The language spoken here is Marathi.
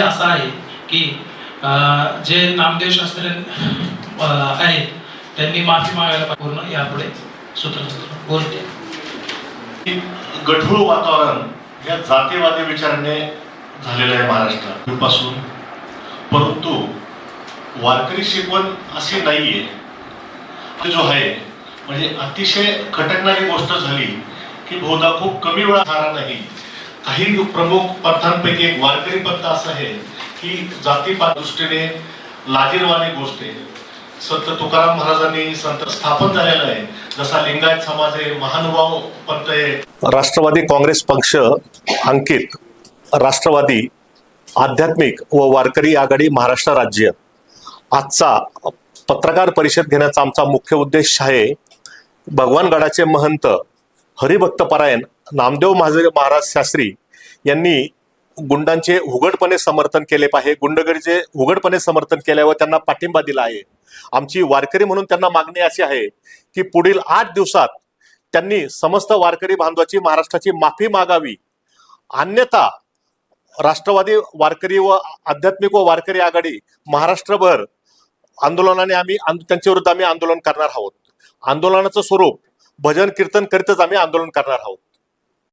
म्हणजे असं आहे की जे नामदेव शास्त्र आहेत त्यांनी माफी मागायला पूर्ण यापुढे सूत्र बोलते की गढूळ वातावरण या जातीवादी विचाराने झालेलं आहे महाराष्ट्रात. पासून परंतु वारकरी शिकवण अशी नाहीये. जो आहे म्हणजे अतिशय खटकणारी गोष्ट झाली की बहुधा खूप कमी वेळा झाला नाही. काही प्रमुख पंथांपैकी एक वारकरी पंथ असं आहे की जातीपात दृष्टीने लाजीरवाणी गोष्ट आहे. संत तुकाराम महाराजांनी संत स्थापन झालेलं आहे. जसा लिंगायत समाज आहे महानुभाव पंत आहे. राष्ट्रवादी काँग्रेस पक्ष अंकित राष्ट्रवादी आध्यात्मिक व वारकरी आघाडी महाराष्ट्र राज्य. आजचा पत्रकार परिषद घेण्याचा आमचा मुख्य उद्देश आहे भगवानगडाचे महंत हरिभक्तपरायण नामदेव महाजरे महाराज शास्त्री यांनी गुंडांचे उघडपणे समर्थन केले पाहिजे गुंडगडीचे उघडपणे समर्थन केल्यावर त्यांना पाठिंबा दिला आहे. आमची वारकरी म्हणून त्यांना मागणी अशी आहे की पुढील आठ दिवसात त्यांनी समस्त वारकरी बांधवाची महाराष्ट्राची माफी मागावी. अन्यथा राष्ट्रवादी वारकरी व आध्यात्मिक व वारकरी आघाडी महाराष्ट्रभर आंदोलनाने आम्ही आंद- त्यांच्या विरुद्ध आम्ही आंदोलन करणार आहोत. आंदोलनाचं स्वरूप भजन कीर्तन करीतच आम्ही आंदोलन करणार आहोत.